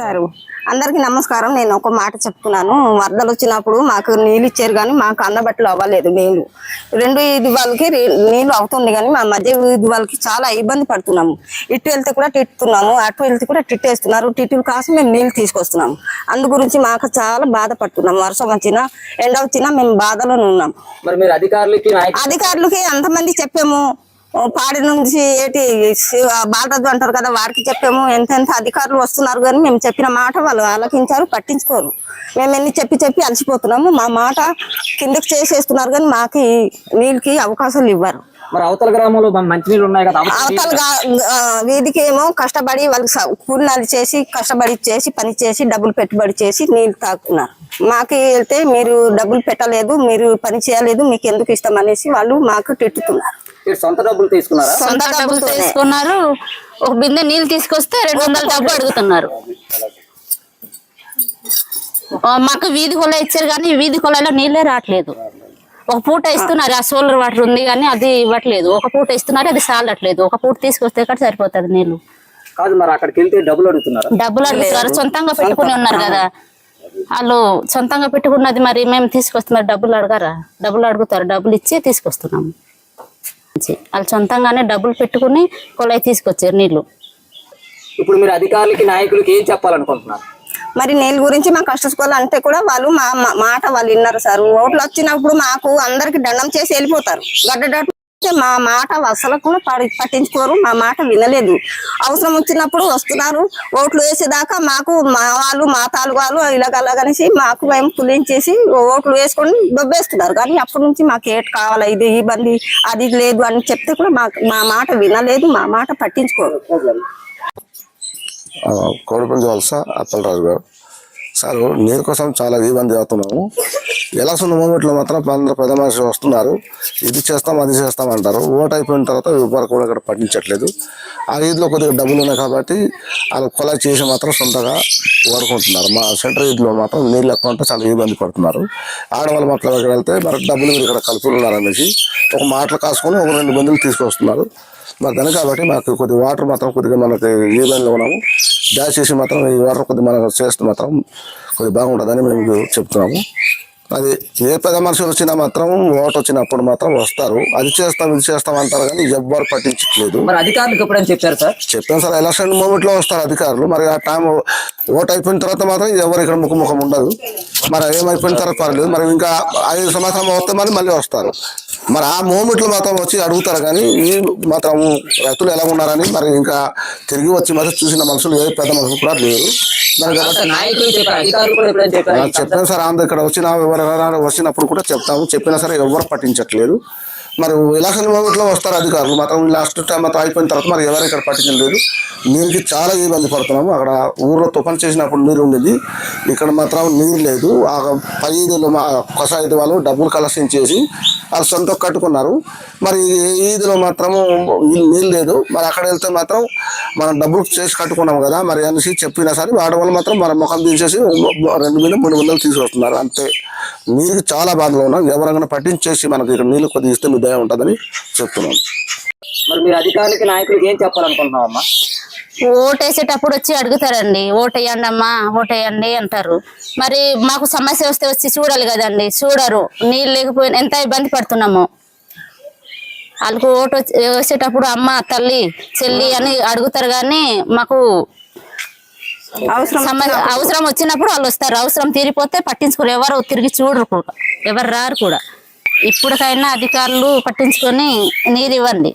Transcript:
Sir అందరికీ నమస్కారం. నేను ఒక మాట చెప్తున్నాను. వరదలు వచ్చినప్పుడు మాకు నీళ్ళు ఇచ్చారు కానీ మాకు అందబట్టలు అవ్వలేదు నీళ్ళు రెండు ఇది వాళ్ళకి నీళ్ళు అవుతుంది కానీ మా మధ్య ఇది వాళ్ళకి చాలా ఇబ్బంది పడుతున్నాము. ఇటు వెళ్తే కూడా తిట్టుతున్నాము. అటు వెళ్తే కూడా తిట్టేస్తున్నారు. తిట్టుల కోసం మేము నీళ్ళు తీసుకొస్తున్నాము. అందు గురించి మాకు చాలా బాధపడుతున్నాము వర్షం వచ్చినా ఎండ వచ్చినా మేము బాధలోనే ఉన్నాం. మరి మీరు అధికారులకి ఎంతమంది చెప్పాము? పాడి నుంచి ఏంటి బాలరాజు అంటారు కదా వారికి చెప్పాము ఎంత ఎంత అధికారులు వస్తున్నారు కానీ మేము చెప్పిన మాట వాళ్ళు ఆలకించారు పట్టించుకోరు. మేము ఎన్ని చెప్పి చెప్పి అలసిపోతున్నాము మా మాట కిందకి చేసేస్తున్నారు కానీ మాకు నీళ్ళకి అవకాశాలు ఇవ్వరు. మరి అవతల గ్రామంలో మంచినీళ్ళు ఉన్నాయి కదా అవతల వీధికి ఏమో కష్టపడి వాళ్ళకి కూలినాలు చేసి కష్టపడి చేసి పని చేసి డబ్బులు పెట్టుబడి చేసి నీళ్ళు తాగుతున్నారు. మాకు వెళ్తే మీరు డబ్బులు పెట్టలేదు మీరు పని చేయలేదు మీకు ఎందుకు ఇష్టం అనేసి వాళ్ళు మాకు తిట్టుతున్నారు. మీరు సొంత డబ్బులు తీసుకున్నారా? సొంత సొంత డబ్బులు డబ్బులతోనే. తీసుకున్నారు. ఒక బిందె నీళ్ళు తీసుకొస్తే రెండు వందల డబ్బు అడుగుతున్నారు. మాకు వీధి కొల ఇచ్చారు కానీ వీధి కొలలో నీళ్ళే రావట్లేదు. ఒక పూట ఇస్తున్నారు ఆ సోలర్ వాటర్ ఉంది కానీ అది ఇవ్వట్లేదు. ఒక పూట ఇస్తున్నారు అది సాలట్లేదు. ఒక పూట తీసుకొస్తే ఎక్కడ సరిపోతుంది నీళ్ళు. కాదు మరి అక్కడికి వెళ్తే డబ్బులు అడుగుతున్నారా? డబ్బులు అడుగుతున్నారు. సొంతంగా పెట్టుకుని ఉన్నారు కదా. వాళ్ళు సొంతంగా పెట్టుకున్నది మరి మేము తీసుకొస్తున్నారు డబ్బులు అడగారా? డబ్బులు అడుగుతారు. డబ్బులు ఇచ్చి తీసుకొస్తున్నాము. వాళ్ళు సొంతంగానే డబ్బులు పెట్టుకుని కొలాయి తీసుకొచ్చారు నీళ్ళు. ఇప్పుడు మీరు అధికారులకి నాయకులకి ఏం చెప్పాలనుకుంటున్నారు? మరి నీళ్ళ గురించి మా కష్టసుకోవాలి అంటే కూడా వాళ్ళు మా మాట వాళ్ళు విన్నారు సార్. ఓట్లు వచ్చినప్పుడు మాకు అందరికి దండం చేసి వెళ్ళిపోతారు. గడ్డడట్టు మా మాట అసలు కూడా పట్టించుకోరు మా మాట వినలేదు. అవసరం వచ్చినప్పుడు వస్తున్నారు. ఓట్లు వేసేదాకా మాకు మా వాళ్ళు మా తాలూకు వాళ్ళు ఇలాగలాగనేసి మాకు మేము పులించేసి ఓట్లు వేసుకొని దొబ్బేస్తున్నారు. కానీ అప్పటి నుంచి మాకు ఏటి కావాలి? ఇది ఇబ్బంది అది లేదు అని చెప్తే కూడా మాకు మా మాట వినలేదు మా మాట పట్టించుకోరు. కోడిపల్లి వలస అప్పలరాజు గారు. సార్ నీరు కోసం చాలా ఇబ్బంది అవుతున్నాము ఎలక్షన్ మూమెంట్లో మాత్రం అందరూ పెద్ద మనిషి వస్తున్నారు. ఇది చేస్తాం అది చేస్తాం అంటారు. ఓట్ అయిపోయిన తర్వాత ఎవరు కూడా ఇక్కడ పట్టించట్లేదు. ఆ ఈద్లో కొద్దిగా డబ్బులు ఉన్నాయి కాబట్టి వాళ్ళు కొలా చేసి మాత్రం సొంతగా వాడుకుంటున్నారు మా సెంటర్ ఈద్లో మాత్రం నీళ్ళు ఎక్కువ ఉంటే చాలా ఇబ్బంది పడుతున్నారు. ఆడవాళ్ళ మొక్కల దగ్గర వెళ్తే మరి డబ్బులు మీరు ఇక్కడ కలుపుతున్నారు అనేసి ఒక మాటలు కాసుకొని ఒక రెండు మందులు తీసుకొస్తున్నారు. మరి దాని కాబట్టి మాకు కొద్ది వాటర్ మాత్రం కొద్దిగా మనకి ఇబ్బందిలో ఉన్నాము. దయచేసి మాత్రం ఈ వాటర్ కొద్దిగా మనకు చేస్తే మాత్రం కొద్దిగా బాగుంటుందని మేము చెప్తున్నాము. అది ఏ పెద్ద మనుషులు వచ్చినా మాత్రం ఓటు వచ్చినప్పుడు మాత్రం వస్తారు. అది చేస్తాం ఇది చేస్తాం అంటారు కానీ ఎవ్వరు పట్టించట్లేదు మరి అధికారులకు ఎప్పుడైనా చెప్పారు సార్? చెప్పాను సార్. ఎలక్షన్ మూమెంట్లో వస్తారు అధికారులు. మరి ఆ టైం ఓట్ అయిపోయిన తర్వాత మాత్రం ఎవరు ఇక్కడ ముఖం ముఖం ఉండదు. మరి ఏమైపోయిన తర్వాత పర్లేదు. మరి ఇంకా ఐదు సంవత్సరం వస్తే మరి మళ్ళీ వస్తారు. మరి ఆ మూమెంట్లో మాత్రం వచ్చి అడుగుతారు కానీ ఈ మాత్రం రైతులు ఎలా ఉన్నారని మరి ఇంకా తిరిగి వచ్చి మరి చూసిన మనుషులు ఏ పెద్ద మనుషులు కూడా లేరు. చెప్పాను సార్ ఆంధ్ర ఇక్కడ వచ్చిన ఎవరైనా వచ్చినప్పుడు కూడా చెప్తాము. చెప్పినా సరే ఎవరు పట్టించట్లేదు. మరి ఎలక్షన్ మూమెంట్లో వస్తారు అధికారులు. మాత్రం లాస్ట్ టైం మాత్రం అయిపోయిన తర్వాత మరి ఎవరు ఇక్కడ పట్టించలేదు నీరుకి చాలా ఇబ్బంది పడుతున్నాము. అక్కడ ఊర్లో తుఫాన్ చేసినప్పుడు నీరు ఉండేది. ఇక్కడ మాత్రం నీరు లేదు. ఆ పై మా కొసాయిది వాళ్ళు డబ్బులు కలెక్షన్ చేసి వాళ్ళు సొంత కట్టుకున్నారు. మరి ఈదిలో ఈదులో మాత్రము నీళ్ళు లేదు. మరి అక్కడ వెళ్తే మాత్రం మనం డబ్బులు చేసి కట్టుకున్నాం కదా. మరి అనేసి చెప్పినా సరే ఆడవాళ్ళు మాత్రం మన ముఖం తీసేసి రెండు వేలు మూడు వందలు తీసుకొస్తున్నారు. అంతే. నీరుకి చాలా బాధలో ఉన్నాం. ఎవరైనా పట్టించేసి మనకి ఇక్కడ నీళ్ళు కొద్దిగా ఇస్తే మీ దయ ఉంటుందని చెప్తున్నాం. మరి మీరు అధికారులకి నాయకులకి ఏం చెప్పాలనుకుంటున్నావు అమ్మా ఓటేసేటప్పుడు వచ్చి అడుగుతారండి. ఓటేయండి అమ్మా ఓటేయండి అంటారు. మరి మాకు సమస్య వస్తే వచ్చి చూడాలి కదండి. చూడరు. నీళ్ళు లేకపోయినా ఎంత ఇబ్బంది పడుతున్నాము. వాళ్ళకు ఓటు వచ్చి- వేసేటప్పుడు అమ్మ తల్లి చెల్లి అని అడుగుతారు కానీ మాకు అవసరం వచ్చినప్పుడు వాళ్ళు వస్తారు. అవసరం తీరిపోతే పట్టించుకోరు. ఎవరు తిరిగి చూడరు కూడా. ఎవరు రారు కూడా. ఇప్పటికైనా అధికారులు పట్టించుకొని నీరు ఇవ్వండి.